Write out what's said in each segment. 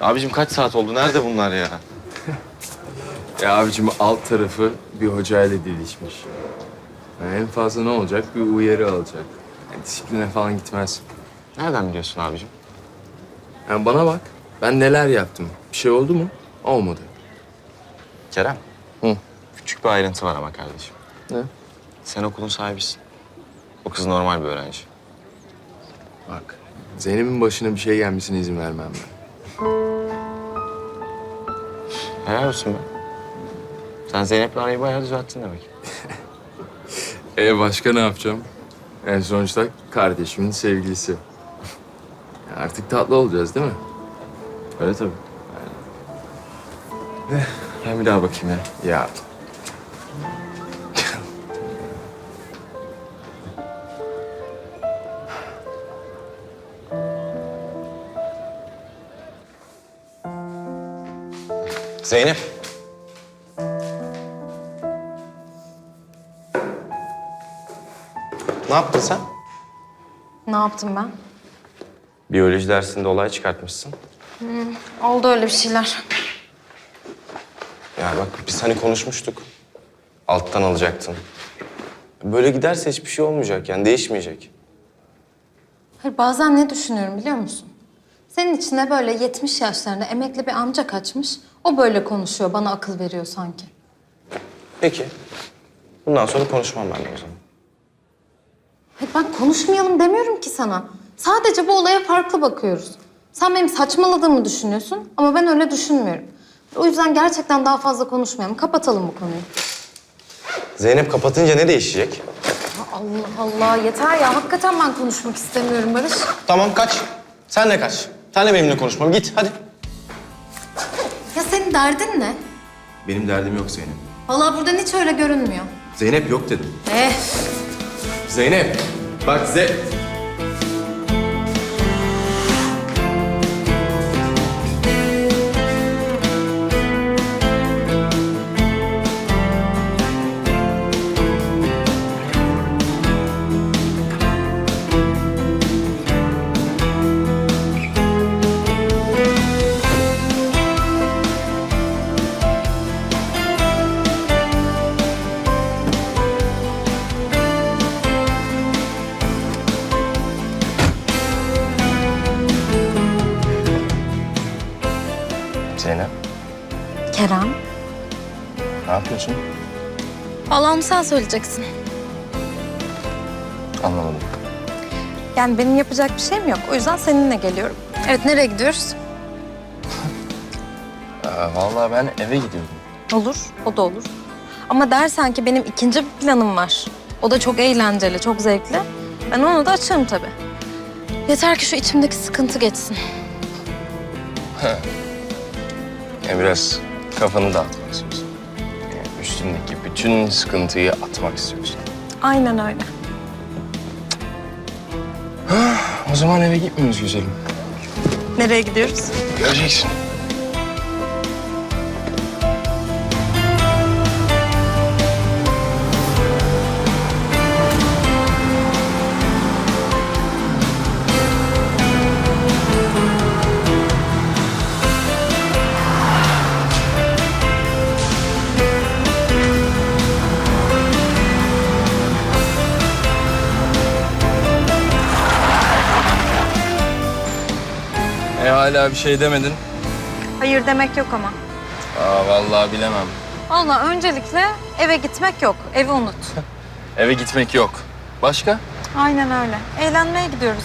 Abicim kaç saat oldu? Nerede bunlar ya? Ya abicim alt tarafı bir hocayla didişmiş. Yani en fazla ne olacak? Bir uyarı alacak. Yani disipline falan gitmez. Nereden biliyorsun abicim? Yani bana bak. Ben neler yaptım. Bir şey oldu mu? Olmadı. Kerem. Hı. Küçük bir ayrıntı var ama kardeşim. Ne? Sen okulun sahibisin. O kız normal bir öğrenci. Bak. Zeynep'in başına bir şey gelmesine izin vermem ben. Helal olsun be. Sen Zeynep'le arayı bayağı düzelttin demek. E başka ne yapacağım? En sonuçta kardeşimin sevgilisi. Artık tatlı olacağız değil mi? Öyle tabii. Eh, Ben bir daha bakayım ya. Ya Zeynep. Ne yaptın sen? Ne yaptım ben? Biyoloji dersinde olay çıkartmışsın. Oldu öyle bir şeyler. Ya bak biz hani konuşmuştuk. Alttan alacaktın. Böyle giderse hiçbir şey olmayacak yani değişmeyecek. Hayır bazen ne düşünüyorum biliyor musun? Senin içine böyle 70 yaşlarında emekli bir amca kaçmış. O böyle konuşuyor, bana akıl veriyor sanki. Peki. Bundan sonra konuşmam ben de o zaman. Hayır ben konuşmayalım demiyorum ki sana. Sadece bu olaya farklı bakıyoruz. Sen benim saçmaladığımı düşünüyorsun ama ben öyle düşünmüyorum. O yüzden gerçekten daha fazla konuşmayalım. Kapatalım bu konuyu. Zeynep kapatınca ne değişecek? Ya Allah Allah yeter ya. Hakikaten ben konuşmak istemiyorum Barış. Tamam kaç. Sen de kaç. Sen de benimle konuşma. Git hadi. Ya senin derdin ne? benim derdim yok Zeynep. Vallahi buradan hiç öyle görünmüyor. Zeynep yok dedim. Eh Zeynep. Bak Ze... Zeynep Kerem. ne yapıyorsun? Vallahi onu sen söyleyeceksin. Anlamadım. Yani benim yapacak bir şeyim yok. O yüzden seninle geliyorum. Evet nereye gidiyoruz? Vallahi ben eve gidiyordum. Olur, o da olur. Ama dersen ki benim ikinci bir planım var. O da çok eğlenceli, çok zevkli. Ben onu da açarım tabii. Yeter ki şu içimdeki sıkıntı geçsin. Ya biraz kafanı dağıtmak istiyorsun. Yani üstündeki bütün sıkıntıyı atmak istiyorsun. Aynen öyle. O zaman eve gitmiyoruz güzelim. Nereye gidiyoruz? Göreceksin. Hala bir şey demedin. Hayır demek yok ama. Aa vallahi bilemem. Vallahi öncelikle eve gitmek yok. Evi unut. Eve gitmek yok. Başka? Aynen öyle. Eğlenmeye gidiyoruz.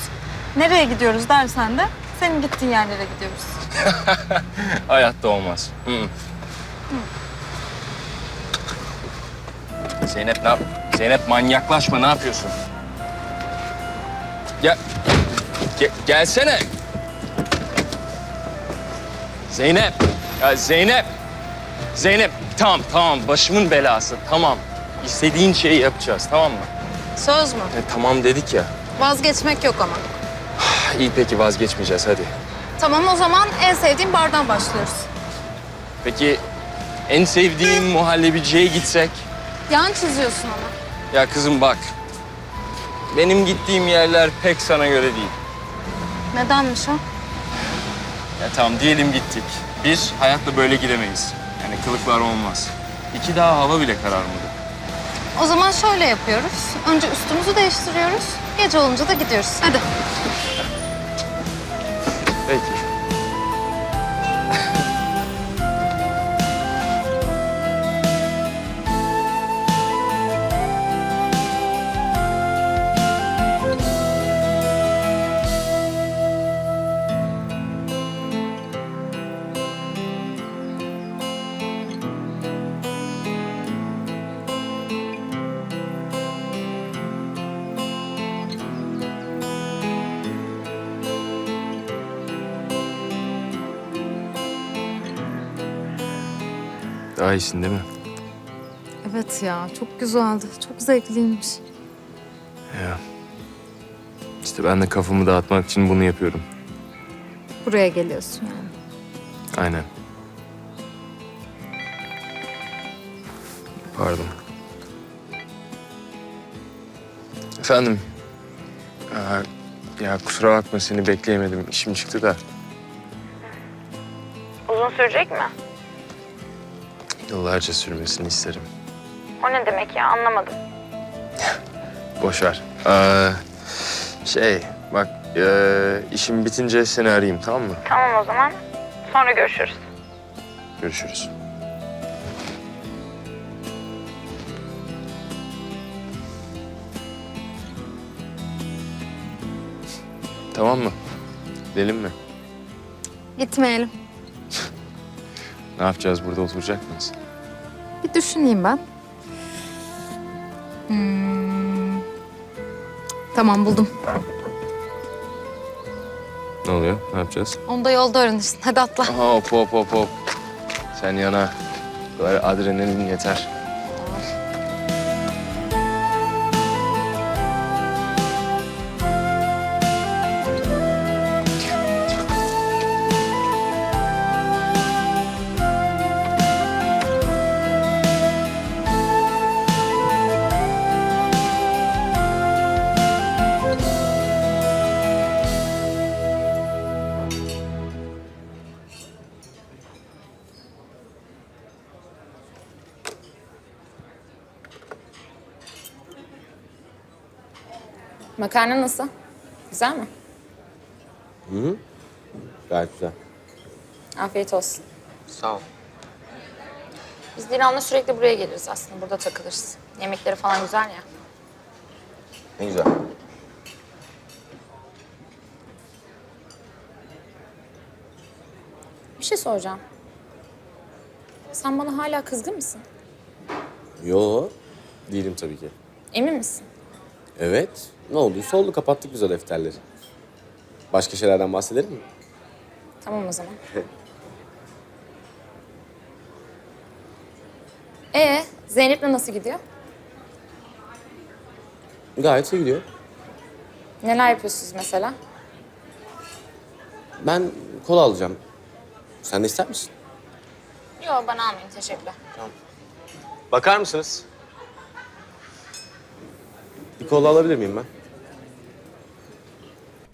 Nereye gidiyoruz dersen de senin gittiğin yerlere gidiyoruz. Hayatta olmaz. Hı -hı. Zeynep ne yap? Zeynep manyaklaşma ne yapıyorsun? Gel. Ge- gelsene. Zeynep. Ya Zeynep. Zeynep tamam tamam başımın belası tamam. İstediğin şeyi yapacağız tamam mı? Söz mü? E, tamam dedik ya. Vazgeçmek yok ama. İyi peki vazgeçmeyeceğiz hadi. Tamam o zaman en sevdiğim bardan başlıyoruz. Peki en sevdiğin muhallebiciye gitsek? Yan çiziyorsun ama. Ya kızım bak. Benim gittiğim yerler pek sana göre değil. Nedenmiş o? Ya tamam diyelim gittik. Bir, hayatta böyle gidemeyiz. Yani kılıklar olmaz. İki, daha hava bile kararmadı. O zaman şöyle yapıyoruz. Önce üstümüzü değiştiriyoruz. Gece olunca da gidiyoruz. Hadi. Daha iyisin değil mi? Evet ya çok güzeldi. Çok zevkliymiş. Ya. İşte ben de kafamı dağıtmak için bunu yapıyorum. Buraya geliyorsun yani. Aynen. Pardon. Efendim. Aa, ya kusura bakma seni bekleyemedim. İşim çıktı da. Uzun sürecek mi? Yıllarca sürmesini isterim. O ne demek ya anlamadım. Boş ver. Aa, şey bak ee, işim bitince seni arayayım tamam mı? Tamam o zaman. Sonra görüşürüz. Görüşürüz. Tamam mı? Gidelim mi? Gitmeyelim. Ne yapacağız burada oturacak mıyız? Bir düşüneyim ben. Hmm. Tamam buldum. Ne oluyor? Ne yapacağız? Onu da yolda öğrenirsin. Hadi atla. Aha, hop hop hop hop. Sen yana. Kadar adrenalin yeter. Makarna nasıl? Güzel mi? Gayet güzel. Afiyet olsun. Sağ ol. Biz Dilan'la sürekli buraya geliriz aslında. Burada takılırız. Yemekleri falan güzel ya. Ne güzel. Bir şey soracağım. Sen bana hala kızgın mısın? Yo, değilim tabii ki. Emin misin? Evet, ne olduysa oldu. Kapattık biz o defterleri. Başka şeylerden bahsedelim mi? Tamam o zaman. Ee, Zeynep'le nasıl gidiyor? Gayet iyi gidiyor. Neler yapıyorsunuz mesela? Ben kola alacağım. Sen de ister misin? Yok bana almayın teşekkürler. Bakar mısınız? Bir kola alabilir miyim ben?